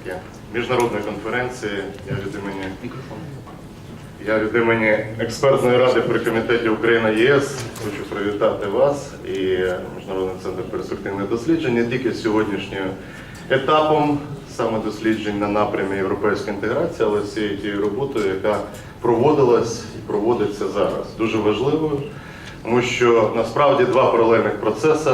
учасники міжнародної конференції. Я від імені я від імені експертної ради при комітеті Україна ЄС хочу привітати вас і Міжнародний центр перспективних досліджень не тільки сьогоднішнім етапом саме досліджень на напрямі європейської інтеграції, але всією тією роботою, яка проводилась і проводиться зараз. Дуже важливою, тому що насправді два паралельних процеси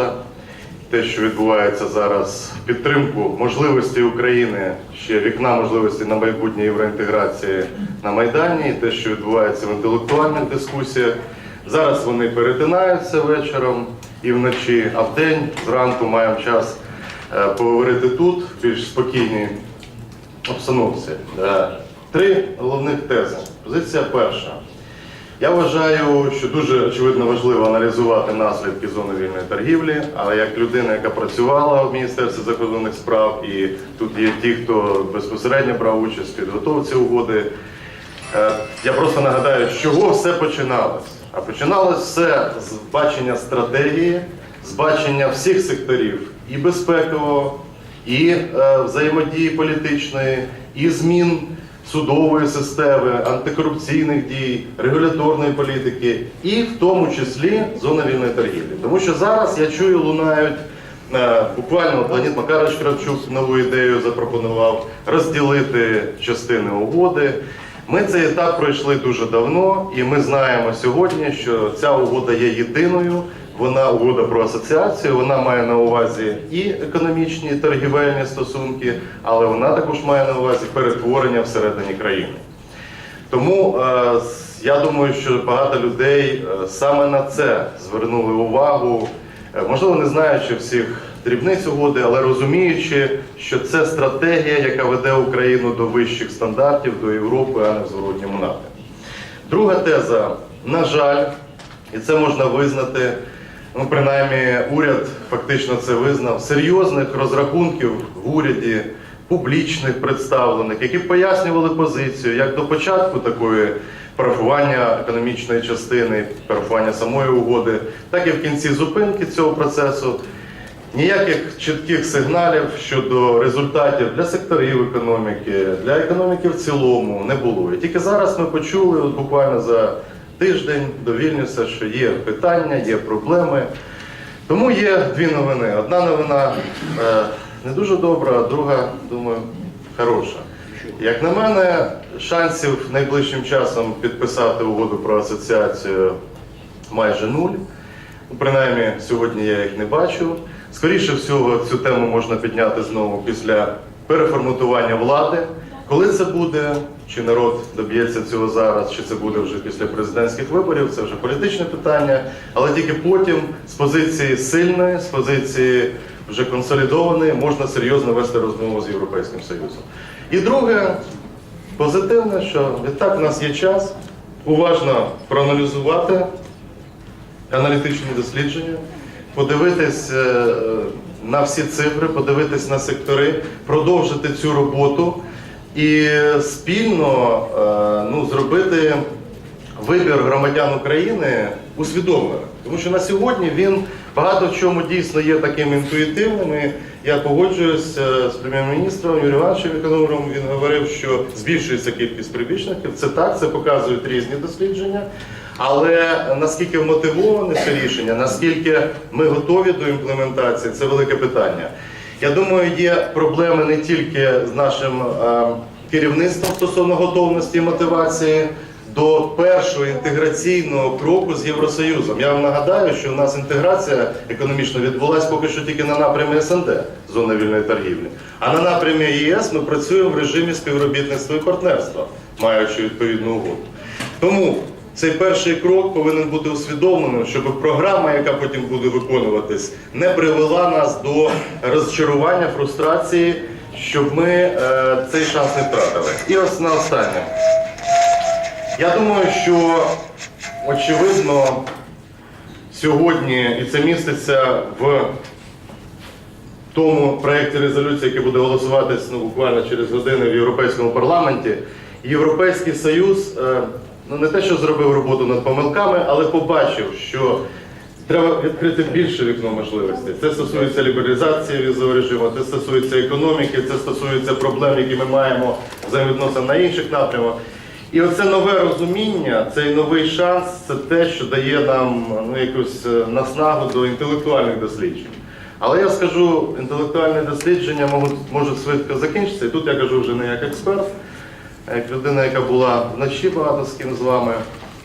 те, що відбувається зараз підтримку можливості України, ще вікна можливості на майбутнє євроінтеграції на Майдані, і те, що відбувається в інтелектуальних дискусіях. Зараз вони перетинаються вечором і вночі, а вдень зранку маємо час е, поговорити тут, в більш спокійній обстановці. Е, Три головних тези. Позиція перша. Я вважаю, що дуже очевидно важливо аналізувати наслідки зони вільної торгівлі, але як людина, яка працювала в Міністерстві закордонних справ, і тут є ті, хто безпосередньо брав участь в підготовці угоди, е, я просто нагадаю, з чого все починалось. А починалось все з бачення стратегії, з бачення всіх секторів і безпекового, і е, взаємодії політичної, і змін судової системи, антикорупційних дій, регуляторної політики, і в тому числі зони вільної торгівлі. Тому що зараз я чую, лунають е, буквально Леонід Макарович Кравчук нову ідею запропонував розділити частини угоди. Ми цей етап пройшли дуже давно, і ми знаємо сьогодні, що ця угода є єдиною. Вона угода про асоціацію, вона має на увазі і економічні і торгівельні стосунки, але вона також має на увазі перетворення всередині країни. Тому е, я думаю, що багато людей е, саме на це звернули увагу, Е, можливо, не знаючи всіх дрібниць угоди, але розуміючи, що це стратегія, яка веде Україну до вищих стандартів, до Європи, а не в зворотньому напрямку. Друга теза, на жаль, і це можна визнати, ну принаймні уряд фактично це визнав, серйозних розрахунків в уряді, публічних представлених, які пояснювали позицію як до початку такої парафування економічної частини, парафування самої угоди, так і в кінці зупинки цього процесу. Ніяких чітких сигналів щодо результатів для секторів економіки, для економіки в цілому не було. І тільки зараз ми почули, от буквально за тиждень до Вільнюса, що є питання, є проблеми. Тому є дві новини. Одна новина е, не дуже добра, а друга, думаю, хороша. Як на мене, шансів найближчим часом підписати угоду про асоціацію майже нуль. Ну, Принаймні, сьогодні я їх не бачу. Скоріше всього, цю тему можна підняти знову після переформатування влади. Коли це буде, чи народ доб'ється цього зараз, чи це буде вже після президентських виборів, це вже політичне питання. Але тільки потім з позиції сильної, з позиції вже консолідованої, можна серйозно вести розмову з Європейським Союзом. І друге, позитивне, що відтак у нас є час уважно проаналізувати аналітичні дослідження, подивитись е, на всі цифри, подивитись на сектори, продовжити цю роботу і спільно е, ну, зробити вибір громадян України усвідомленим. Тому що на сьогодні він багато в чому дійсно є таким інтуїтивним. І я погоджуюся з прем'єр-міністром Юрієм Івановичем Економером. Він говорив, що збільшується кількість прибічників. Це так, це показують різні дослідження. Але наскільки вмотивоване це рішення, наскільки ми готові до імплементації, це велике питання. Я думаю, є проблеми не тільки з нашим е, керівництвом стосовно готовності і мотивації до першого інтеграційного кроку з Євросоюзом. Я вам нагадаю, що у нас інтеграція економічно відбулася поки що тільки на напрямі СНД, зони вільної торгівлі. А на напрямі ЄС ми працюємо в режимі співробітництва і партнерства, маючи відповідну угоду. Тому цей перший крок повинен бути усвідомленим, щоб програма, яка потім буде виконуватись, не привела нас до розчарування, фрустрації, щоб ми е, цей шанс не втратили. І ось на останнє. Я думаю, що очевидно сьогодні, і це міститься в тому проєкті резолюції, який буде голосуватись ну, буквально через години в Європейському парламенті, Європейський Союз е, ну, не те, що зробив роботу над помилками, але побачив, що Треба відкрити більше вікно можливостей. Це стосується лібералізації візового режиму, це стосується економіки, це стосується проблем, які ми маємо взаємовідносин на інших напрямах. І оце нове розуміння, цей новий шанс це те, що дає нам ну, якусь е, наснагу до інтелектуальних досліджень. Але я скажу, інтелектуальні дослідження можуть, швидко закінчитися. І тут я кажу вже не як експерт, як людина, яка була вночі багато з ким з вами.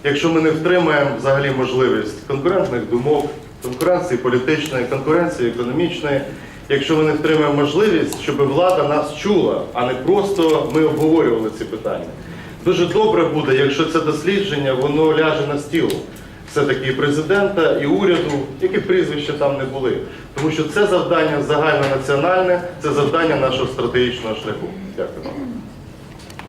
Якщо ми не втримаємо взагалі можливість конкурентних думок, конкуренції політичної, конкуренції економічної, якщо ми не втримаємо можливість, щоб влада нас чула, а не просто ми обговорювали ці питання. Дуже добре буде, якщо це дослідження воно ляже на стіл все-таки президента, і уряду, які прізвища там не були. Тому що це завдання загальнонаціональне, це завдання нашого стратегічного шляху. Дякую вам.